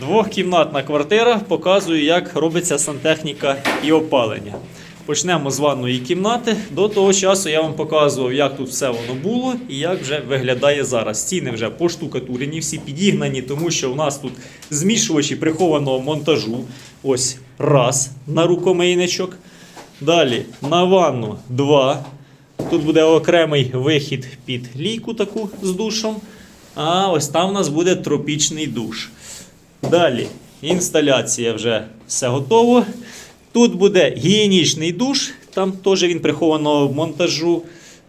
Двохкімнатна квартира. Показую, як робиться сантехніка і опалення. Почнемо з ванної кімнати. До того часу я вам показував, як тут все воно було і як вже виглядає зараз. Стіни вже поштукатурені, всі підігнані, тому що в нас тут змішувачі прихованого монтажу. Ось раз на рукомийничок. Далі на ванну два. Тут буде окремий вихід під лійку таку з душом. А ось там у нас буде тропічний душ. Далі інсталяція вже все готово. Тут буде гігієнічний душ, там теж він прихованого монтажу.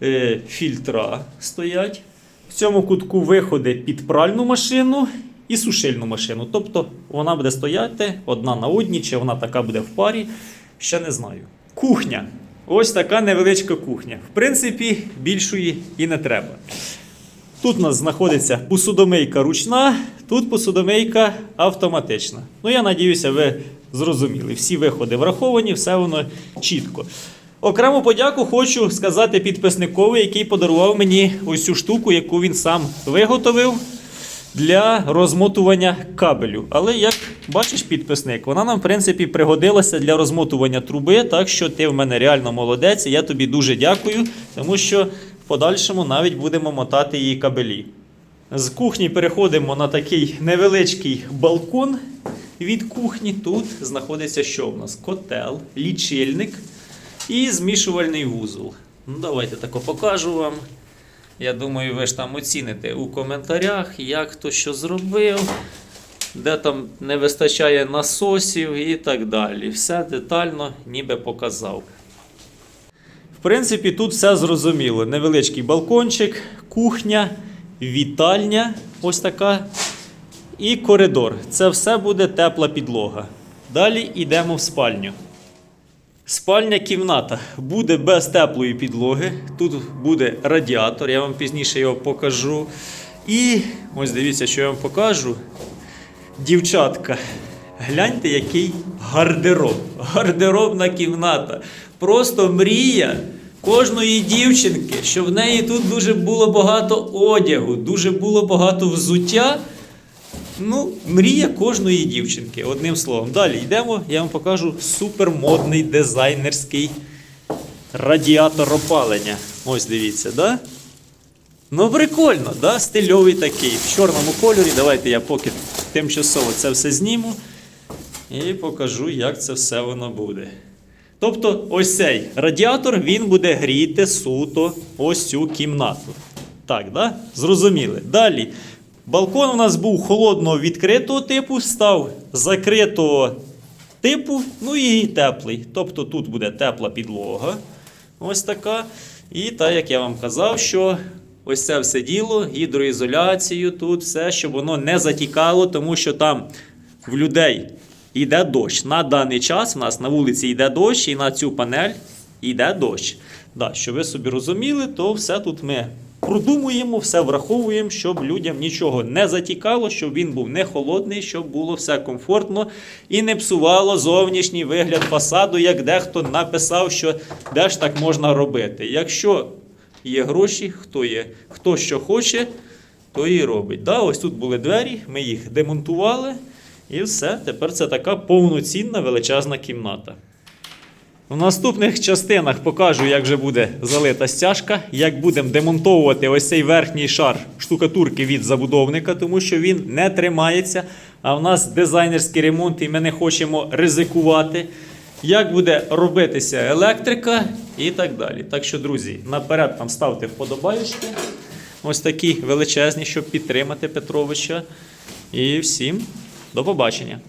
Е, фільтра стоять. В цьому кутку виходи під пральну машину і сушильну машину. Тобто вона буде стояти одна на одній, чи вона така буде в парі. Ще не знаю. Кухня. Ось така невеличка кухня. В принципі, більшої і не треба. Тут у нас знаходиться посудомийка ручна, тут посудомийка автоматична. Ну, я надіюся, ви зрозуміли. Всі виходи враховані, все воно чітко. Окрему подяку хочу сказати підписникові, який подарував мені ось цю штуку, яку він сам виготовив для розмотування кабелю. Але як бачиш, підписник, вона нам, в принципі, пригодилася для розмотування труби, так що ти в мене реально молодець. Я тобі дуже дякую, тому що подальшому навіть будемо мотати її кабелі. З кухні переходимо на такий невеличкий балкон від кухні. Тут знаходиться що в нас? Котел, лічильник і змішувальний вузол. Ну, давайте тако покажу вам. Я думаю, ви ж там оціните у коментарях, як хто що зробив, де там не вистачає насосів і так далі. Все детально ніби показав. В принципі, тут все зрозуміло. Невеличкий балкончик, кухня, вітальня, ось така. І коридор. Це все буде тепла підлога. Далі йдемо в спальню. Спальня кімната буде без теплої підлоги. Тут буде радіатор, я вам пізніше його покажу. І ось дивіться, що я вам покажу. Дівчатка, гляньте, який гардероб. Гардеробна кімната. Просто мрія кожної дівчинки, що в неї тут дуже було багато одягу, дуже було багато взуття. Ну, мрія кожної дівчинки, одним словом. Далі йдемо, я вам покажу супермодний дизайнерський радіатор опалення. Ось дивіться, да? Ну, прикольно, да? стильовий такий. В чорному кольорі. Давайте я поки тимчасово це все зніму і покажу, як це все воно буде. Тобто, ось цей радіатор він буде гріти суто ось цю кімнату. Так, да? зрозуміли. Далі. Балкон у нас був холодного відкритого типу, став закритого типу, ну і теплий. Тобто тут буде тепла підлога. Ось така. І так, як я вам казав, що ось це все діло, гідроізоляцію, тут все, щоб воно не затікало, тому що там в людей йде дощ. На даний час у нас на вулиці йде дощ, і на цю панель йде дощ. Да, щоб ви собі розуміли, то все тут ми продумуємо, все враховуємо, щоб людям нічого не затікало, щоб він був не холодний, щоб було все комфортно і не псувало зовнішній вигляд фасаду, як дехто написав, що де ж так можна робити. Якщо є гроші, хто є, хто що хоче, то і робить. Да, ось тут були двері, ми їх демонтували, і все. Тепер це така повноцінна величезна кімната. У наступних частинах покажу, як же буде залита стяжка, як будемо демонтовувати ось цей верхній шар штукатурки від забудовника, тому що він не тримається. А в нас дизайнерський ремонт, і ми не хочемо ризикувати. Як буде робитися електрика і так далі. Так що, друзі, наперед там ставте вподобаючки. Ось такі величезні, щоб підтримати Петровича. І всім до побачення.